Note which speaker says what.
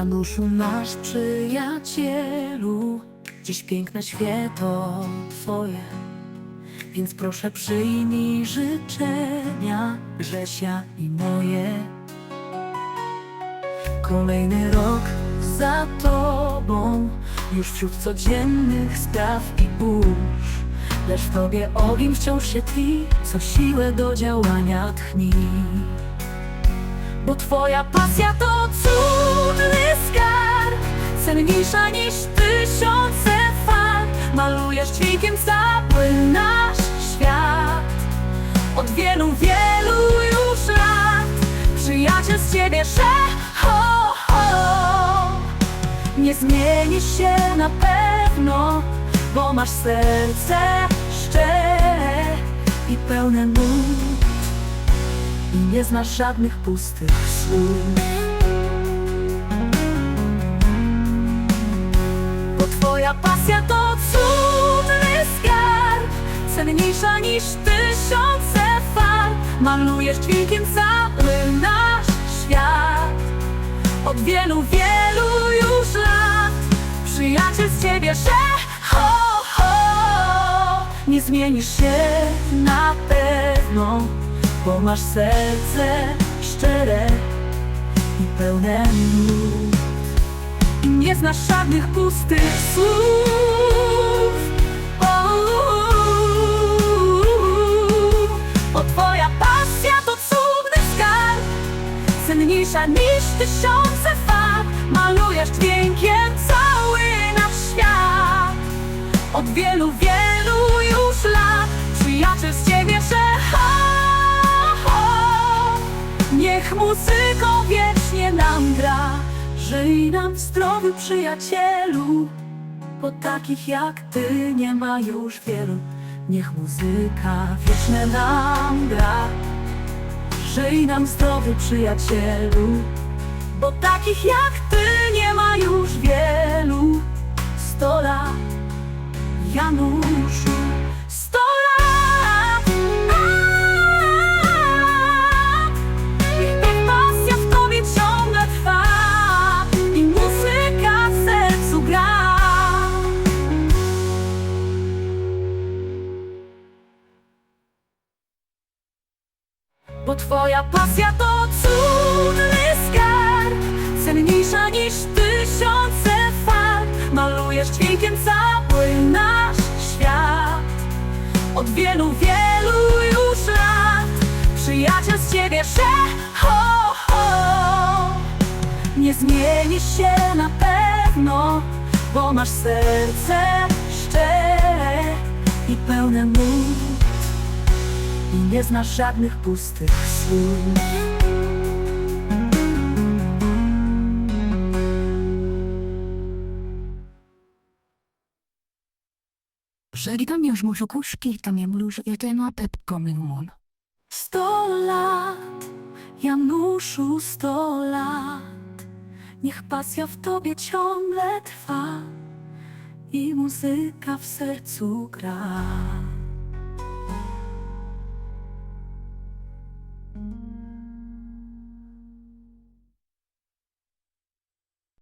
Speaker 1: Januszu nasz przyjacielu Dziś piękne święto Twoje. Więc proszę przyjmij życzenia Grzesia i moje. Kolejny rok za Tobą Już wśród codziennych spraw i burz. Lecz w Tobie ogień wciąż się tli Co siłę do działania tchni Bo Twoja pasja to cudny skarb. Cenniejsza niż tysiące farb Malujesz dźwiękiem cały nasz świat. Od wielu, wielu już lat Przyjaciel z Ciebie, że ho, ho Nie zmienisz się na pewno Bo masz serce szczere i pełne nut I nie znasz żadnych pustych słów. Bo Twoja pasja to cudny skarb Cenniejsza niż tysiące farb Malujesz dźwiękiem cały nasz świat. Od wielu, wielu już lat Przyjaciel z Ciebie, że ho, ho. Nie zmienisz się na pewno Bo masz serce szczere i pełne nut. I nie znasz żadnych pustych słów. Bo twoja pasja to cudny skarb. Cenniejsza niż tysiące farb Malujesz dźwiękiem cały nasz świat. Od wielu, wielu już lat Przyjaciel z ciebie, Niech muzyką wiecznie nam gra. Żyj nam zdrowy przyjacielu. Bo takich jak ty nie ma już wielu. Niech muzyka wieczne nam gra. Żyj nam zdrowy przyjacielu. Bo takich jak ty nie ma już Bo twoja pasja to cudny skarb. Cenniejsza niż tysiące farb Malujesz dźwiękiem cały nasz świat. Od wielu, wielu już lat Przyjaciel z ciebie, że ho, ho Nie zmienisz się na pewno Bo masz serce szczere i pełne nut i nie znasz żadnych pustych słów.
Speaker 2: Jeżeli tam już muszę kuszki, tam ja muszę i ten łapet komin
Speaker 1: Sto lat, Januszu, sto lat, niech pasja w tobie ciągle trwa i muzyka w sercu gra.